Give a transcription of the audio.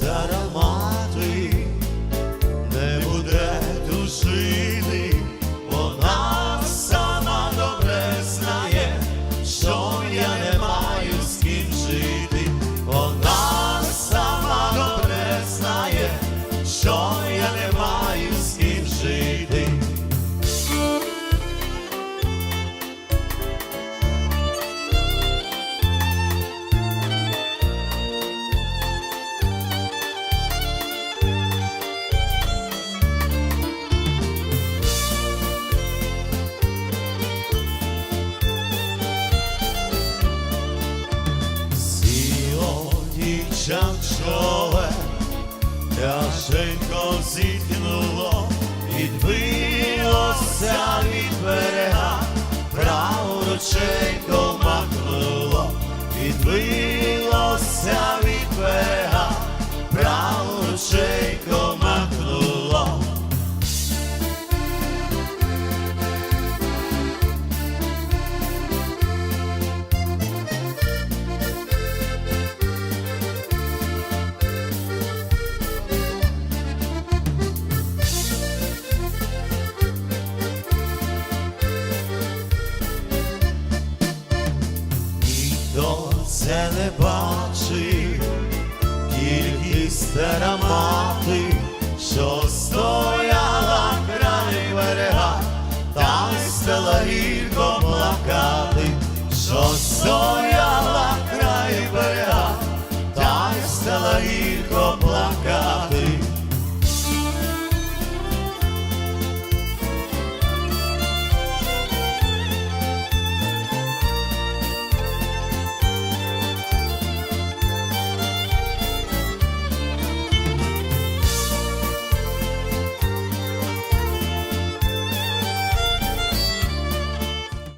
saramam плечам чове, тяженько зітхнуло, відбилося від берега, праворученько махнуло, відбилося від берега. ніхто це не бачив, тільки стара мати, що стояла край берега, та й стала гірко плакати, що стояла край берега, та й стала гірко плакати.